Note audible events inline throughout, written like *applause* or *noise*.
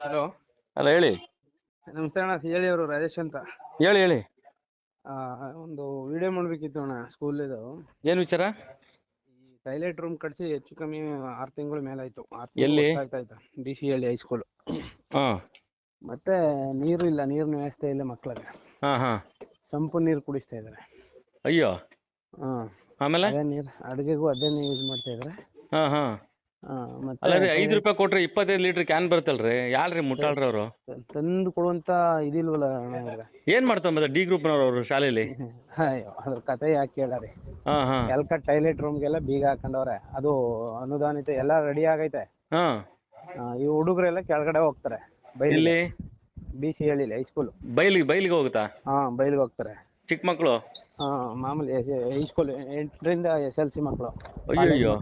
Hello. ಅಲ್ಲ ಹೇಳಿ. ನಮಸ್ತೆ ಅಣ್ಣ ಹೇಳಿ ಅವರು ರಾಜೇಶ್ ಅಂತ. ಹೇಳಿ ಹೇಳಿ. ಆ, ಒಂದು ವಿಡಿಯೋ ಮಾಡ್ಬೇಕಿತ್ತು ಅಣ್ಣ ಸ್ಕೂಲ್ ಇದು. ಏನ್ ವಿಚಾರ? ಈ ರೂಮ್ ಕಟ್ಸಿ ಹೆಚ್ಚು ಕಮ್ಮಿ ಆರು ತಿಂಗಳು ಮೇಲೆ ಆಯ್ತು ಆರು ಎಲ್ಲಿ? ಆಗ್ತಾ ಇತ್ತು ಡಿ ಸಿ ಹಳ್ಳಿ ಹೈಸ್ಕೂಲ್ ಹಾ. ಮತ್ತೆ ನೀರು ಇಲ್ಲ ನೀರಿನ ವ್ಯವಸ್ಥೆ ಇಲ್ಲ ಮಕ್ಕಳಿಗೆ ಹಾ ಹಾ. ಸಂಪು ನೀರು ಕುಡಿಸ್ತಾ ಇದಾರೆ. ಅಯ್ಯೋ. ಹಾ. ಆಮೇಲೆ? ಅದೇ ನೀರು ಅಡುಗೆಗೂ ಅದೇ ಯೂಸ್ ಮಾಡ್ತಾ ಇದಾರೆ. ಹಾ ಹಾ. ಆ, ಮತ್ತೆ ಅಲ್ಲ ರೀ ಐದು ರೂಪಾಯಿ ಕೊಟ್ರೆ ಇಪ್ಪತ್ತೈದು ಲೀಟರ್ ಕ್ಯಾನ್ ಬರುತ್ತಲ್ರಿ? ಯಾರ್ರಿ ಮುಟ್ಟಾಳ್ರಿ ಅವರು ತಂದು ಕೊಡುವಂತ ಇದಿಲ್ವಲ್ಲ ಅಣ್ಣ ಏನ್ ಮಾಡ್ತಾರ ಮತ್ತೆ ಡಿ ಗ್ರೂಪ್ನವ್ರು ಅವರು ಶಾಲೆಯಲ್ಲಿ *laughs* ಅಯ್ಯೋ ಅದ್ರ ಕತೆ ಯಾಕೆ ಕೇಳಾರಿ? ಹಾ ಟಾಯ್ಲೆಟ್ ರೂಮ್ ಟೈಲೆಟ್ ರೂಮ್ಗೆಲ್ಲ ಬೀಗ ಹಾಕೊಂಡವ್ರೆ. ಅದು ಅನುದಾನಿತ ಎಲ್ಲ ರೆಡಿ ಆಗೈತೆ. ಹಾ. ಆ, ಈ ಹುಡುಗರೆಲ್ಲ ಕೆಳಗಡೆ ಹೋಗ್ತಾರೆ. ಬೈಲಿ ಇಲ್ಲಿ ಬಿ ಸಿ ಹೇಳಿಲ್ಲ ಹೈಸ್ಕೂಲ್ ಬೈಲಿ ಬೈಲಿಗೆ ಹೋಗುತ್ತಾ? ಹಾ ಬೈಲಿಗೆ ಹೋಗ್ತಾರೆ. ಚಿಕ್ಕ ಮಕ್ಕಳು ಹಾ ಮಾಮೂಲಿ ಹೈಸ್ಕೂಲ್ ಎಂಟರಿಂದ ಎಸ್ ಎಲ್ ಸಿ ಮಕ್ಕಳು ಅಯ್ಯೋ ಅಯ್ಯೋ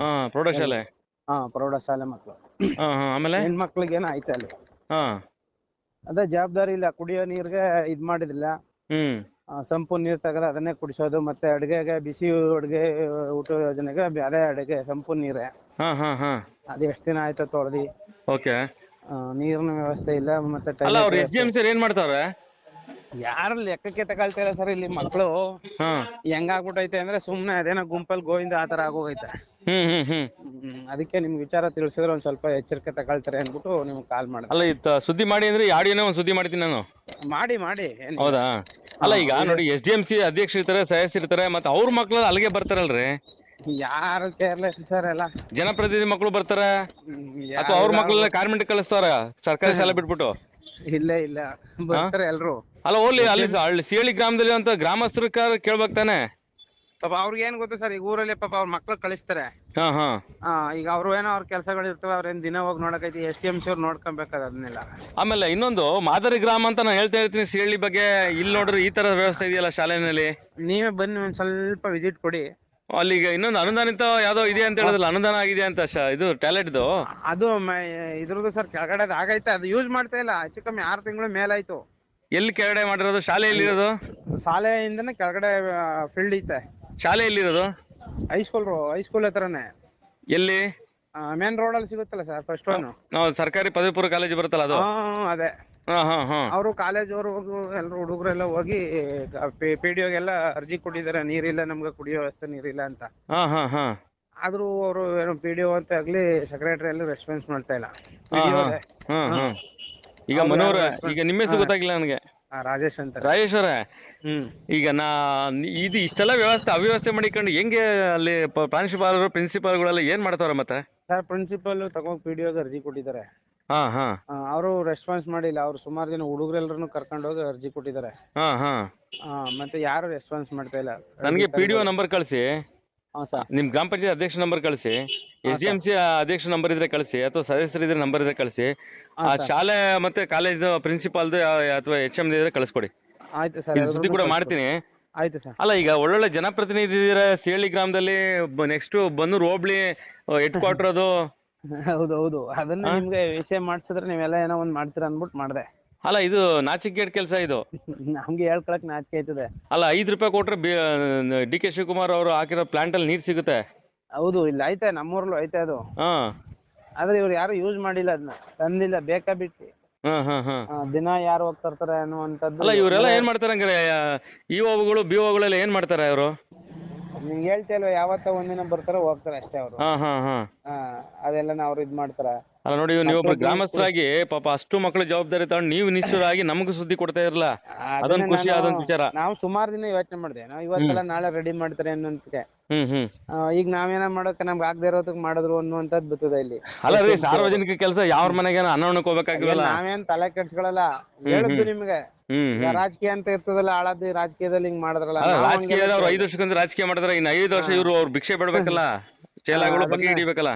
ಹಾ ಪ್ರೌಢಶಾಲೆ. ಹಾ ಪ್ರೌಢಶಾಲೆ ಮಕ್ಕಳು. ಹಾ ಹಾ ಆಮೇಲೆ? ಹೆಣ್ಮಕ್ಳಿಗೆ ಏನೋ ಐತೆ ಅಲ್ಲಿ? ಹಾ. ಅದೇ ಜವಾಬ್ದಾರಿ ಇಲ್ಲ ಕುಡಿಯೋ ನೀರ್ಗೆ ಇದ್ ಮಾಡಿದಿಲ್ಲ ಹ್ಮ್. ಆ, ಸಂಪು ನೀರ್ ತೆಗೆದು ಅದನ್ನೇ ಕುಡಿಸೋದು ಮತ್ತೆ ಅಡುಗೆಗೆ ಬಿಸಿ ಅಡುಗೆ ಊಟ ಯೋಜನೆಗೆ ಬೇರೆ ಅಡುಗೆ ಸಂಪು ನೀರೇ. ಹಾ ಹಾ ಹಾ. ಅದು ಎಷ್ಟು ದಿನ ಆಯ್ತು ತೊಳ್ದಿ? ಓಕೆ. ಆ, ನೀರಿನ ವ್ಯವಸ್ಥೆ ಇಲ್ಲ ಮತ್ತೆ ಅಲ್ಲ ಅವ್ರು ಎಂ ಸರ್ ಏನ್ ಮಾಡ್ತಾವ್ರೆ? ಯಾರು ಲೆಕ್ಕಕ್ಕೆ ತಗೊಳ್ತಾರ ಸರ್ ಇಲ್ಲಿ ಮಕ್ಕಳು ಹಾ. ಹೆಂಗಾಗ್ಬಿಟ್ಟೈತೆ ಅಂದ್ರೆ ಸುಮ್ನೆ ಅದೇನೋ ಗುಂಪಲ್ ಗೋವಿಂದ ಆತರ ಆಗೋಗೈತೆ. ಹ್ಮ್ ಹ್ಮ್ ಹ್ಮ್. ಹ್ಮ್, ಅದಕ್ಕೆ ನಿಮ್ಗೆ ವಿಚಾರ ತಿಳಿಸಿದ್ರೆ ಒಂದ್ ಸ್ವಲ್ಪ ಎಚ್ಚರಿಕೆ ತಗೊಳ್ತಾರೆ ಅಂದ್ಬಿಟ್ಟು ನಿಮ್ಗೆ ಕಾಲ್ ಮಾಡಿದೆ. ಅಲ್ಲ ಇತ್ತ ಸುದ್ದಿ ಮಾಡಿ ಅಂದ್ರೆ ಆಡಿಯೋನೇ ಒಂದ್ ಸುದ್ದಿ ಮಾಡ್ತೀನಿ ನಾನು. ಮಾಡಿ ಮಾಡಿ. ಹೌದಾ? ಅಲ್ಲ ಈಗ ನೋಡಿ ಎಸ್ ಡಿ ಎಂ ಸಿ ಅಧ್ಯಕ್ಷ ಇರ್ತಾರೆ ಸದಸ್ಯ ಇರ್ತಾರೆ ಮತ್ತೆ ಅವ್ರ ಮಕ್ಳು ಅಲ್ಲಿಗೆ ಬರ್ತಾರಲ್ರಿ? ಯಾರು ಕೇರ್ಲೆಸ್ ಸರ್ ಎಲ್ಲ? ಜನಪ್ರತಿನಿಧಿ ಮಕ್ಕಳು ಬರ್ತಾರ? ಹ್ಮ್, ಅಥವಾ ಅವ್ರ ಯಾರು ಮಕ್ಳೆಲ್ಲ ಕಾರ್ಮೆಂಟ್ ಕಳಿಸ್ತಾರ? ಸರ್ಕಾರಿ ಶಾಲೆ ಬಿಟ್ಬಿಟ್ಟು? ಇಲ್ಲ ಇಲ್ಲ. ಬರ್ತಾರೆ ಎಲ್ರು. ಅಲ್ಲ ಹೋಗ್ಲಿ ಅಲ್ಲಿ ಸ- ಅಲ್ಲಿ ಸಿಹಳಿ ಗ್ರಾಮದಲ್ಲಿ ಅಂತ ಗ್ರಾಮಸ್ಥರ ಕೇಳ್ಬೇಕು ತಾನೆ? ಪಾಪ ಅವ್ರಿಗೆ ಏನ್ ಗೊತ್ತು ಸರ್ ಈಗ ಊರಲ್ಲಿ ಪಾಪ ಅವ್ರ ಮಕ್ಳು ಕಳಿಸ್ತಾರೆ. ಹಾ ಹಾ. ಆ ಈಗ ಅವ್ರು ಏನೋ ಅವ್ರ ಕೆಲಸಗಳು ಇರ್ತವೆ ಅವ್ರೇನ್ ದಿನ ಹೋಗಿ ನೋಡಕೈತಿ ಎಸ್ ಟಿ ಎಂ ಸಿ ಅವ್ರು ನೋಡ್ಕೊಬೇಕಾದ ಅದನ್ನೆಲ್ಲ. ಆಮೇಲೆ ಇನ್ನೊಂದು ಮಾದರಿ ಗ್ರಾಮ ಅಂತ ನಾನು ಹೇಳ್ತಾ ಇರ್ತೀನಿ ಸಿಹಳ್ಳಿ ಬಗ್ಗೆ. ಇಲ್ಲಿ ನೋಡ್ರಿ ಈ ತರ ವ್ಯವಸ್ಥೆ ಇದೆಯಲ್ಲ ಶಾಲೆನಲ್ಲಿ? ನೀವೇ ಬನ್ನಿ ಒಂದ್ ಸ್ವಲ್ಪ ವಿಸಿಟ್ ಕೊಡಿ. ಅಲ್ಲಿಗೆ ಇನ್ನೊಂದು ಅನುದಾನಿತ ಯಾವ್ದೋ ಇದೆ ಅಂತ ಹೇಳಿದ್ರಲ್ಲ ಅನುದಾನ ಆಗಿದೆ ಅಂತ ಶ- ಇದು ಟ್ಯಾಲೆಂಟ್ದು? ಅದು ಮ- ಇದ್ರದ್ದು ಸರ್ ಕೆಳಗಡೆ ಆಗೈತೆ ಅದು ಯೂಸ್ ಮಾಡ್ತಾ ಇಲ್ಲ ಹೆಚ್ಚು ಕಮ್ಮಿ ಆರು ತಿಂಗಳು ಮೇಲಾಯ್ತು. ಎಲ್ಲಿ ಕೆಳಗಡೆ ಮಾಡಿರೋದು ಶಾಲೆ ಎಲ್ಲಿರೋದು ಶಾಲೆಯಿಂದನೇ ಕೆಳಗಡೆ ಫೀಲ್ಡ್ ಐತೆ. ಶಾಲೆ ಎಲ್ಲಿರೋದು ಹೈಸ್ಕೂಲ್ ಹೈಸ್ಕೂಲ್ ಹತ್ರನೇ. ಎಲ್ಲಿ? ಮೇನ್ ರೋಡ್ ಅಲ್ಲಿ ಸಿಗುತ್ತಲ್ಲ ಸರ್ ಫಸ್ಟ್ ಒನ್ ನಾವು ಸರ್ಕಾರಿ ಪದವಿ ಪೂರ್ವ ಕಾಲೇಜ್ ಬರುತ್ತಲ್ಲ ಅದು? ಅದೇ. ಹಾ ಹಾ ಹಾ. ಅವರು ಕಾಲೇಜ್ ಅವರು ಎಲ್ಲರೂ ಹುಡುಗರೆಲ್ಲ ಹೋಗಿ ಪಿ ಡಿ ಎಲ್ಲ ಅರ್ಜಿ ಕೊಟ್ಟಿದ್ದಾರೆ ನೀರಿಲ್ಲ ನಮ್ಗೆ ಕುಡಿಯೋ ವ್ಯವಸ್ಥೆ ನೀರಿಲ್ಲ ಅಂತ. ಹಾ ಹಾ ಹಾ. ಆದ್ರೂ ಅವರು ಏನೋ ಪಿ ಡಿ ಅಂತ ಆಗ್ಲಿ ಸೆಕ್ರೆಟರಿ ಅಲ್ಲಿ ರೆಸ್ಪಾನ್ಸ್ ಮಾಡ್ತಾ ಇಲ್ಲ. ಹಾ ಹಾ. ಹಾ ಹಾ. ಈಗ ಮನೋರ ಈಗ ನಿಮ್ಮ ಹೆಸರು ಗೊತ್ತಾಗಿಲ್ಲ ನನಗೆ. ಆ, ರಾಜೇಶ್ ಅಂತ ರಾಜೇಶ್ ಅವರೇ? ಹ್ಮ್. ಈಗ ನಾ ಇದು ಇಷ್ಟೆಲ್ಲ ವ್ಯವಸ್ಥೆ ಅವ್ಯವಸ್ಥೆ ಮಾಡಿಕೊಂಡು ಹೆಂಗೆ ಅಲ್ಲಿ ಪ್ರಾಂಶುಪಾಲರು ಪ್ರಿನ್ಸಿಪಾಲ್ಗಳೆಲ್ಲ ಏನ್ ಮಾಡ್ತಾವ್ರ ಮತ್ತೆ? ಸರ್ ಪ್ರಿನ್ಸಿಪಲ್ ತಗೊಂಡ್ ಪಿ ಡಿ ಅರ್ಜಿ ಕೊಟ್ಟಿದ್ದಾರೆ. ಹಾ ಹಾ. ಅವರು ರೆಸ್ಪಾನ್ಸ್ ಮಾಡಿಲ್ಲ. ಅವ್ರು ಸುಮಾರು ಜನ ಹುಡುಗರೆಲ್ಲರನ್ನು ಕರ್ಕೊಂಡು ಹೋಗಿ ಅರ್ಜಿ ಕೊಟ್ಟಿದ್ದಾರೆ. ಹಾ ಹಾ. ಆ, ಮತ್ತೆ ಯಾರು ರೆಸ್ಪಾನ್ಸ್ ಮಾಡ್ತಾ ಇಲ್ಲ? ನನಗೆ ಪಿ ಡಿ ಒ ನಂಬರ್ ಕಳಿಸಿ. ಹಾ ಸರ್. ನಿಮ್ ಗ್ರಾಮ ಪಂಚಾಯತ್ ಅಧ್ಯಕ್ಷ ನಂಬರ್ ಕಳಿಸಿ ಎಸ್ ಡಿ ಎಂ ಸಿ ಅಧ್ಯಕ್ಷ ನಂಬರ್ ಇದ್ರೆ ಕಳಿಸಿ ಅಥವಾ ಸದಸ್ಯರಿದ್ರೆ ನಂಬರ್ ಇದ್ರೆ ಕಳಿಸಿ ಆ ಶಾಲೆ ಮತ್ತೆ ಕಾಲೇಜ್ ಪ್ರಿನ್ಸಿಪಾಲ್ದು ಅಥವಾ ಎಚ್ ಎಂ ಇದ್ರೆ ಕಳಿಸ್ಕೊಡಿ. ಆಯ್ತು ಸರ್ ಸುದ್ದಿ ಕೂಡ ಮಾಡ್ತೀನಿ. ಆಯ್ತು ಸರ್. ಅಲ್ಲ ಈಗ ಒಳ್ಳೊಳ್ಳೆ ಜನಪ್ರತಿನಿಧಿ ಇದ್ದೀರಾ ಸೇಳಿ ಗ್ರಾಮದಲ್ಲಿ next Bannur hobli head quarter ಅದು. *laughs* ಹೌದು ಹೌದು. ಅದನ್ನ ನಿಮ್ಗೆ ವಿಷಯ ಮಾಡ್ಸಿದ್ರೆ ನೀವೆಲ್ಲ ಏನೋ ಒಂದ್ ಮಾಡ್ತೀರಾ ಅನ್ಬಿಟ್ಟು ಮಾಡ್ದೆ. ಅಲ್ಲ ಇದು ನಾಚಿಕೆಟ್ ಕೆಲಸ ಇದು? ನಮ್ಗೆ ಹೇಳ್ಕೊಳಕ್ ನಾಚಿಕೆ ಆಯ್ತದೆ. ಅಲ್ಲ ಐದು ರೂಪಾಯಿ ಕೊಟ್ರೆ ಡಿ ಕೆ ಶಿವಕುಮಾರ್ ಅವರು ಹಾಕಿರೋ ಪ್ಲಾಂಟ್ ಅಲ್ಲಿ ನೀರ್ ಸಿಗುತ್ತೆ? ಹೌದು ಇಲ್ಲಿ ಐತೆ ನಮ್ಮೂರ್ಲು ಐತೆ ಅದು. ಹಾ. ಆದ್ರೆ ಇವ್ರು ಯಾರು ಯೂಸ್ ಮಾಡಿಲ್ಲ ಅದನ್ನ ತಂದಿಲ್ಲ ಬೇಕಾ ಬಿಟ್ಟು. ಹಾ ಹಾ ಹಾ. ಆ, ದಿನ ಯಾರು ಹೋಗ್ತಾ ಇರ್ತಾರೆ ಅನ್ನುವಂಥದ್ದು ಅಲ್ಲ ಇವರೆಲ್ಲ ಏನ್ ಮಾಡ್ತಾರೆ ಹಂಗಾರೆ? ಇ ಓಗಳು ಬಿ ಏನ್ ಮಾಡ್ತಾರೆ ಅವರು? ನಿಮ್ಗೆ ಹೇಳ್ತಾ ಇಲ್ವಾ ಯಾವತ್ತ ಒಂದಿನ ಬರ್ತಾರೆ ಹೋಗ್ತಾರೆ ಅಷ್ಟೇ ಅವರು. ಹಾ ಹಾ ಹಾ. ಅದೆಲ್ಲ ಅವ್ರು ಇದ್ ಮಾಡ್ತಾರೆ. ಅಲ್ಲ ನೋಡಿ ನೀವೊಬ್ರು ಗ್ರಾಮಸ್ಥರಾಗಿ ಪಾಪ ಅಷ್ಟು ಮಕ್ಕಳು ಜವಾಬ್ದಾರಿ ತಗೊಂಡು ನೀವು ನಿಶ್ಚಿತರಾಗಿ ನಮಗೂ ಸುದ್ದಿ ಕೊಡ್ತಾ ಇರಲ್ಲ. ಅದೊಂದು ಖುಷಿ ಆದಂತ ವಿಚಾರ. ನಾವು ಸುಮಾರು ದಿನ ಯೋಚನೆ ಮಾಡಿದೆ. ನಾವು ಇವತ್ತೆಲ್ಲ ನಾಳೆ ರೆಡಿ ಮಾಡ್ತಾರೆ ಅನ್ನೋದಕ್ಕೆ ಹ್ಮ್ ಹ್ಮ್. ಈಗ ನಾವೇನ ಮಾಡೋಕೆ ನಮ್ಗೆ ಆಗದೆ ಇರೋದಕ್ಕೆ ಮಾಡಿದ್ರು ಅನ್ನುವಂಥದ್ದು ಬಿತ್ತದ ಇಲ್ಲಿ. ಅಲ್ಲ ರೀ ಸಾರ್ವಜನಿಕ ಕೆಲಸ ಯಾವ ಮನೆಗೆ ಅನ್ನೋಣಕ್ಕೆ ಹೋಗ್ಬೇಕಾಗಿಲ್ಲ ನಾವೇನ್ ತಲೆ ಕೆಡ್ಸ್ಕೊಳಲ್ಲ. ಹೇಳಿದ್ವಿ ನಿಮ್ಗೆ. ರಾಜಕೀಯ ಅಂತ ಇರ್ತದಲ್ಲ ಆಳದ್ದು ರಾಜಕೀಯದಲ್ಲಿ ಹಿಂಗ್ ಮಾಡಿದ್ರಲ್ಲ. ರಾಜಕೀಯ ಅವ್ರು ಐದು ವರ್ಷಕ್ಕೊಂದು ರಾಜಕೀಯ ಮಾಡಿದ್ರೆ ಇನ್ನು ಐದು ವರ್ಷ ಇವ್ರು ಅವ್ರು ಭಿಕ್ಷೆ ಬಿಡ್ಬೇಕಲ್ಲ. ಚೇಲಾಗಳು ಬಗ್ಗೆ ಹಿಡಿಬೇಕಲ್ಲ.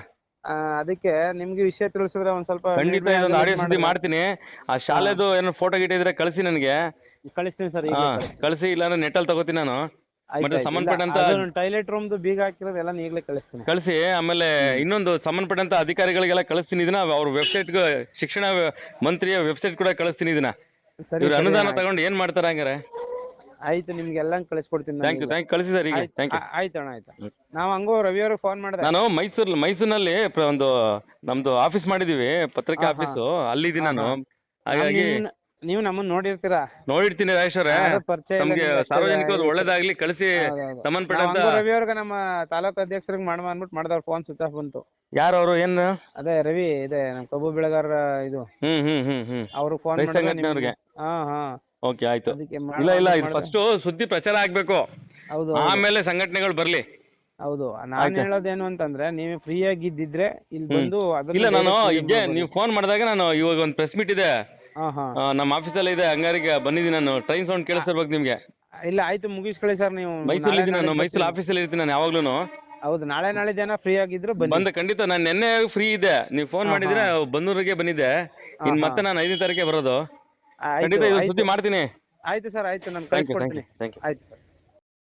ಅದಕ್ಕೆ ನಿಮ್ಗೆ ವಿಷಯ ತಿಳಿಸಿದ್ರೆ ಒಂದ್ ಸ್ವಲ್ಪ ಖಂಡಿತ ಇನ್ನೊಂದು ಇದೊಂದು ಆಡಿಯೋ ಸುದ್ದಿ ಮಾಡ್ತೀನಿ. ಆ ಶಾಲೆದು ಏನೋ ಫೋಟೋ ಗಿಟ ಇದ್ರೆ ಕಳಿಸಿ ನನಗೆ. ಕಳಿಸ್ತೀನಿ ಸರ್ ಕಳ್ಸಿ ಹಾ ಕಳಿಸಿ ಇಲ್ಲಾಂದ್ರೆ ನೆಟ್ಟಲ್ಲಿ ತಗೋತೀನಿ ನಾನು. ಮತ್ತೆ ಸಂಬಂಧಪಟ್ಟಂತ ಟೈಲೆಟ್ ರೂಮ್ದು ಬೀಗ ಹಾಕಿರೋದು ಎಲ್ಲ ಈಗಲೇ ಕಳಿಸ್ತೀನಿ. ಕಳಿಸಿ ಆಮೇಲೆ ಇನ್ನೊಂದು ಸಂಬಂಧಪಟ್ಟಂತ ಅಧಿಕಾರಿಗಳಿಗೆಲ್ಲ ಕಳಿಸ್ತೀನಿ ಇದನ್ನ. ಅವ್ರ ವೆಬ್ಸೈಟ್ ಶಿಕ್ಷಣ ಮಂತ್ರಿಯ ವೆಬ್ಸೈಟ್ ಕೂಡ ಕಳಿಸ್ತೀನಿ ಇದನ್ನ. ಇವ್ರ ಅನುದಾನ ತಗೊಂಡು ಏನ್ ಮಾಡ್ತಾರೆ ಹಂಗಾರೆ? ಆಯ್ತು ನಿಮ್ಗೆಲ್ಲ ಕಳಿಸ್ಕೊಡ್ತೀನಿ ಥ್ಯಾಂಕ್ ಯು ಥ್ಯಾಂಕ್ ಕಳಿಸಿ ಸರ್ ಈಗ. ಥ್ಯಾಂಕ್ ಯು ಆಯ್ತು ಅಣ್ಣ ಆಯ್ತು. ನಾವು ಹಂಗೋ ರವಿ ಅವ್ರಿಗೆ ಫೋನ್ ಮಾಡಿದೆ ನಾನು ಮೈಸೂರ್ ಮೈಸೂರಿನಲ್ಲಿ ಪ್ರ- ಒಂದು ನಮ್ದು ಆಫೀಸ್ ಮಾಡಿದೀವಿ ಪತ್ರಿಕೆ ಆಫೀಸು ಅಲ್ಲಿದ್ದೀನಿ ನಾನು. ಹಾಗಾಗಿ ನೀವು ನಮ್ಮನ್ನ ನೋಡಿರ್ತೀರಾ? ನೋಡಿರ್ತೀನಿ ರಾಜೇಶ್ ಅವ್ರೆ. ಯಾರು ಪರಿಚಯ ಇಲ್ಲ ನಮ್ಗೆ ನಿಮ್ಗೆ ಅಷ್ಟೇ ಸಾರ್ವಜನಿಕರು ಇದೆ. ಒಳ್ಳೇದಾಗ್ಲಿ ಕಳಿಸಿ ಹೌದೌದು. ನಾವ್ ಹಂಗೋ ರವಿ ಅವ್ರಿಗೆ ನಮ್ಮ ತಾಲೂಕು ಅಧ್ಯಕ್ಷರಿಗೆ ಮಾಡುವ ಅಂದ್ಬಿಟ್ಟು ಮಾಡಿದವ್ರು ಫೋನ್ ಸ್ವಿಚ್ ಆಫ್ ಬಂತು. ಯಾರು ಅವರು ಏನ್? ಅದೇ ರವಿ ಇದೆ ನಮ್ ಕಬ್ಬು ಬೆಳೆಗಾರ ಇದು. ಹ್ಮ್ ಹ್ಮ್ ಹ್ಮ್ ಹ್ಮ್. ಅವ್ರಿಗೆ ಫೋನ್ ರೈತ ಸಂಘಟನೆಯವ್ರಿಗೆ. ಹಾ ಹಾ. ಓಕೆ ಆಯ್ತು. ಅದಕ್ಕೆ ಇಲ್ಲ ಇಲ್ಲ ಇದು ಫಸ್ಟ್ ಸುದ್ದಿ ಪ್ರಚಾರ ಆಗ್ಬೇಕು. ಹೌದು ಆಮೇಲೆ ಸಂಘಟನೆಗಳು ಬರ್ಲಿ. ಹೌದು ನಾನ್ ಹೇಳೋದೇನು ಅಂತಂದ್ರೆ ನೀವು ಫ್ರೀ ಆಗಿದ್ದಿದ್ರೆ ಇಲ್ಲಿ ಬಂದು ಅದನ್ನ ಇಲ್ಲ ನಾನು ಇದೆ ನೀವು ಫೋನ್ ಮಾಡಿದಾಗ ನಾನು ಇವಾಗ ಒಂದು ಪ್ರೆಸ್ ಮೀಟ್ ಇದೆ. ಹಾ ಹಾ. ಆ, ನಮ್ಮ ಆಫೀಸಲ್ಲಿ ಇದೆ ಹಂಗಾರಿಗೆ ಬಂದಿದ್ದೀನಿ ನಾನು. ಟ್ರೈನ್ ಸೌಂಡ್ ಕೇಳಿಸ್ತಿರ್ಬೇಕು ನಿಮ್ಗೆ. ಇಲ್ಲ ಆಯ್ತು ಮುಗಿಸ್ಕೊಳ್ಳಿ ಸರ್ ನೀವು. ಮೈಸೂರಲ್ಲಿ ನಾಳೆ ಇದ್ದೀನಿ ನಾನು ಮೈಸೂರು ಆಫೀಸಲ್ಲಿ ಇರ್ತೀನಿ ನಾನು ಯಾವಾಗ್ಲೂನು. ಹೌದು ನಾಳೆ ನಾಳೆ ಜನ ಫ್ರೀ ಆಗಿದ್ರು ಬನ್ನಿ. ಬಂದ ಖಂಡಿತ ನಾನು ನಿನ್ನೆ ಫ್ರೀ ಇದೆ ನೀವು ಫೋನ್ ಮಾಡಿದ್ರೆ ಬನ್ನೂರಿಗೆ ಬಂದಿದ್ದೆ. ಇನ್ ಮತ್ತೆ ನಾನು ಐದನೇ ತಾರೀಕೆ ಬರೋದು. ಖಂಡಿತ ಸುದ್ದಿ ಮಾಡ್ತೀನಿ. ಆಯ್ತು ಸರ್ ಆಯ್ತು. ನಾನು ಆಯ್ತು ಸರ್.